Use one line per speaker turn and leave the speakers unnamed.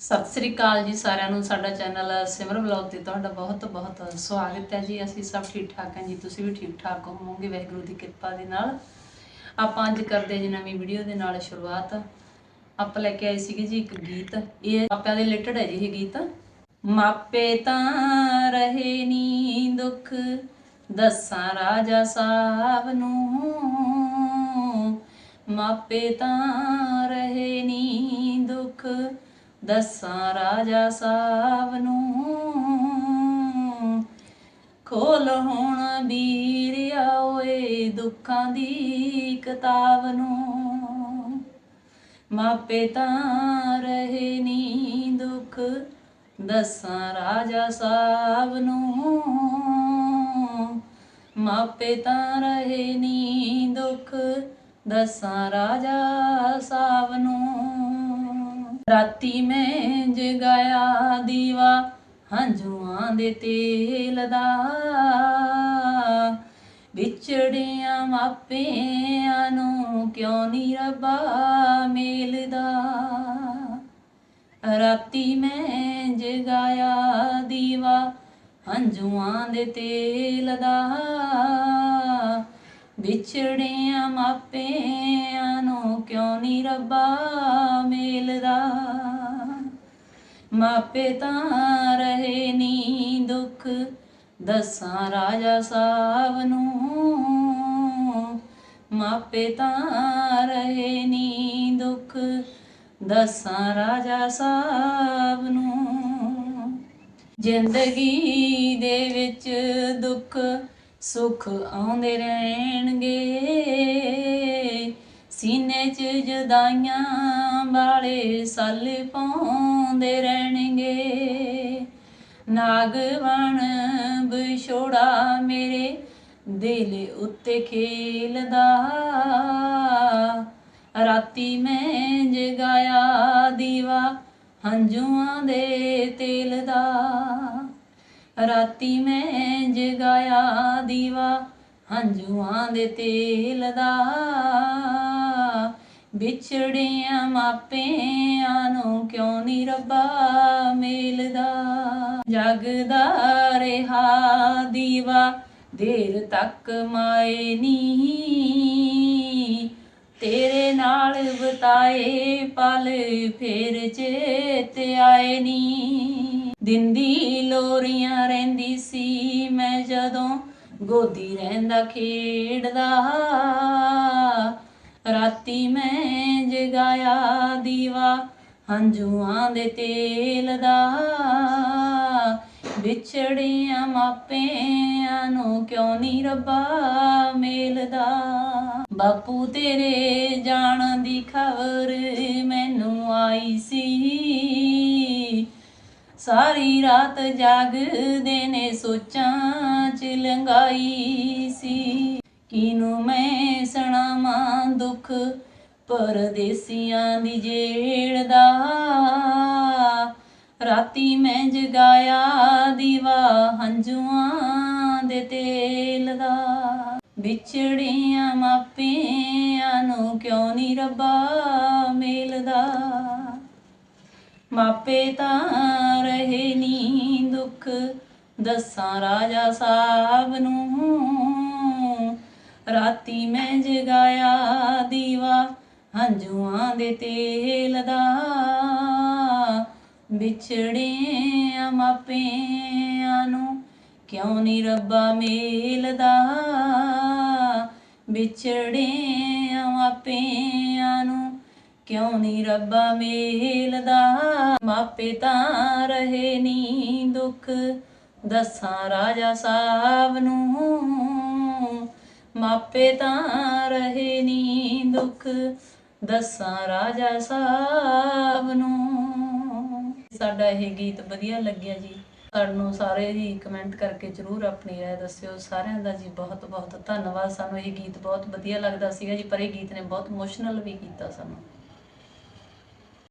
ਸਤਿ ਸ੍ਰੀ ਅਕਾਲ ਜੀ ਸਾਰਿਆਂ ਨੂੰ, ਸਾਡਾ ਚੈਨਲ ਸਿਮਰ ਬਲੌਗ ਤੇ ਤੁਹਾਡਾ ਬਹੁਤ ਬਹੁਤ ਸਵਾਗਤ ਹੈ ਜੀ। ਅਸੀਂ ਸਭ ਠੀਕ ਠਾਕ ਹਾਂ ਜੀ, ਤੁਸੀਂ ਵੀ ਠੀਕ ਠਾਕ ਹੋਵੋਗੇ ਵਾਹਿਗੁਰੂ ਦੀ ਕਿਰਪਾ ਦੇ ਨਾਲ। ਆਪਾਂ ਅੱਜ ਕਰਦੇ ਜੀ ਨਵੀਂ ਵੀਡੀਓ ਦੇ ਨਾਲ ਸ਼ੁਰੂਆਤ। ਆਪਾਂ ਲੈ ਕੇ ਆਏ ਸੀਗੇ ਜੀ ਇੱਕ ਗੀਤ। ਇਹ ਮਾਪਿਆਂ ਦੇ ਰਿਲੇਟਡ ਹੈ ਜੀ ਇਹ ਗੀਤ। ਮਾਪੇ ਤਾਂ ਰਹੇ ਨੀ ਦੁੱਖ, ਦੱਸਾਂ ਰਾਜਾ ਸਾਹਿਬ ਨੂੰ। ਮਾਪੇ ਤਾਂ ਰਹੇ ਨੀ ਦੁੱਖ ਦੱਸਾਂ ਰਾਜਾ ਸਾਹਿਬ ਨੂੰ। ਖੋਲ ਹੁਣ ਵੀਰਿਆ ਓਏ ਦੁੱਖਾਂ ਦੀ ਕਿਤਾਬ ਨੂੰ। ਮਾਪੇ ਤਾਂ ਰਹੇ ਨੀ ਦੁੱਖ, ਦੱਸਾਂ ਰਾਜਾ ਸਾਹਿਬ ਨੂੰ। ਮਾਪੇ ਤਾਂ ਰਹੇ ਨੀ ਦੁੱਖ, ਦੱਸਾਂ ਰਾਜਾ ਸਾਹਿਬ ਨੂੰ। ਰਾਤੀ ਮੈਂ ਜਗਾਇਆ ਦੀਵਾ, ਹੰਝੂਆਂ ਦੇ ਤੇਲ ਦਾ। ਵਿਛੜਿਆ ਮਾਪਿਆਂ ਨੂੰ ਕਿਉਂ ਨੀ ਰੱਬਾ ਮੇਲਦਾ? ਰਾਤੀ ਮੈਂ ਜਗਾਇਆ ਦੀਵਾ, ਹੰਝੂਆਂ ਦੇ ਤੇਲ ਦਾ। ਵਿਛੜਿਆ ਮਾਪਿਆਂ ਨੂੰ ਕਿਉਂ ਨੀ ਰੱਬਾ ਮੇਲਦਾ? ਮਾਪੇ ਤਾਂ ਰਹੇ ਨੀ ਦੁੱਖ, ਦੱਸਾਂ ਰਾਜਾ ਸਾਹਿਬ ਨੂੰ। ਮਾਪੇ ਤਾਂ ਰਹੇ ਨੀ ਦੁੱਖ, ਦੱਸਾਂ ਰਾਜਾ ਸਾਹਿਬ ਨੂੰ। ਜ਼ਿੰਦਗੀ ਦੇ ਵਿੱਚ ਦੁੱਖ, ਸੁੱਖ ਆਉਂਦੇ ਰਹਿਣਗੇ। ਸੀਨੇ 'ਚ ਜਦਾਈਆਂ ਵਾਲੇ ਸੱਲ ਪਾਉਂਦੇ ਰਹਿਣਗੇ। ਨਾਗਵਣ ਵਿਛੋੜਾ ਮੇਰੇ ਦਿਲ ਉੱਤੇ ਖੇਲਦਾ। ਰਾਤੀ ਮੈਂ ਜਗਾਇਆ ਦੀਵਾ ਹੰਝੂਆਂ ਦੇ ਤੇਲ ਦਾ। ਰਾਤੀ ਮੈਂ ਜਗਾਇਆ ਦੀਵਾ ਹੰਝੂਆਂ ਦੇ ਤੇਲ ਦਾ। ਵਿਛੜਿਆ ਮਾਪਿਆਂ ਨੂੰ ਕਿਉਂ ਨੀ ਰੱਬਾ ਮੇਲਦਾ? ਜਗਦਾ ਰਿਹਾ ਦੀਵਾ, ਦੇਰ ਤੱਕ ਮਾਏ ਨੀ। ਤੇਰੇ ਨਾਲ ਬਤਾਏ ਪਲ ਫੇਰ ਚੇਤੇ ਆਏ ਨੀ। ਦਿੰਦੀ ਲੋਰੀਆਂ ਰਹਿੰਦੀ ਸੀ, ਮੈਂ ਜਦੋਂ ਗੋਦੀ ਰਹਿੰਦਾ ਖੇਡਦਾ। ਰਾਤੀ ਮੈਂ ਜਗਾਇਆ ਦੀਵਾ, ਹੰਝੂਆਂ ਦੇ ਤੇਲ ਦਾ। ਵਿਛੜਿਆ ਮਾਪਿਆਂ ਨੂੰ ਕਿਉਂ ਨੀ ਰੱਬਾ ਮੇਲਦਾ? ਬਾਪੂ ਤੇਰੇ ਜਾਣ ਦੀ ਖਬਰ ਮੈਨੂੰ ਆਈ ਸੀ। ਸਾਰੀ ਰਾਤ ਜਾਗਦੇ ਨੇ ਸੋਚਾਂ ਚ ਲੰਗਾਈ ਸੀ। ਕਿਨੂੰ ਮੈਂ ਦੁੱਖ ਪਰਦੇਸੀਆਂ ਦੀ ਜੇੜ ਦਾ। ਰਾਤੀ ਮੈਂ ਜਗਾਇਆ ਦੀਵਾ ਹੰਝੂਆਂ ਦੇ ਤੇਲ ਦਾ। ਵਿਛੜਿਆ ਮਾਪਿਆਂ ਨੂੰ ਕਿਉਂ ਨੀ ਰੱਬਾ ਮੇਲਦਾ? ਮਾਪੇ ਤਾਂ ਰਹੇ ਨੀ ਦੁੱਖ, ਦੱਸਾਂ ਰਾਜਾ ਸਾਹਿਬ ਨੂੰ ਰਾਤੀ ਮੈਂ ਜਗਾਇਆ ਦੀਵਾ, ਹੰਝੂਆਂ ਦੇ ਤੇਲ ਦਾ। ਵਿਛੜਿਆ ਮਾਪਿਆਂ ਨੂੰ, ਕਿਉਂ ਨੀ ਰੱਬਾ ਮੇਲਦਾ? ਵਿਛੜਿਆ ਮਾਪਿਆਂ ਨੂੰ, ਕਿਉਂ ਨੀ ਰੱਬਾ ਮੇਲਦਾ? ਮਾਪੇ ਤਾਂ ਰਹੇ ਨੀ ਦੁੱਖ, ਦੱਸਾਂ ਰਾਜਾ ਸਾਹਿਬ ਨੂੰ। ਮਾਪੇ ਤਾਂ ਰਹੇ ਨੀ ਦੁੱਖ, ਦੱਸਾਂ ਰਾਜਾ ਸਾਹਿਬ ਨੂੰ। ਸਾਡਾ ਇਹ ਗੀਤ ਵਧੀਆ ਲੱਗਿਆ ਜੀ। ਸਾਨੂੰ ਸਾਰੇ ਜੀ ਕਮੈਂਟ ਕਰਕੇ ਜਰੂਰ ਆਪਣੀ ਰਾਏ ਦੱਸਿਓ। ਸਾਰਿਆਂ ਦਾ ਜੀ ਬਹੁਤ ਬਹੁਤ ਧੰਨਵਾਦ। ਸਾਨੂੰ ਇਹ ਗੀਤ ਬਹੁਤ ਵਧੀਆ ਲੱਗਦਾ ਸੀਗਾ ਜੀ, ਪਰ ਇਹ ਗੀਤ ਨੇ ਬਹੁਤ ਇਮੋਸ਼ਨਲ ਵੀ ਕੀਤਾ ਸਾਨੂੰ।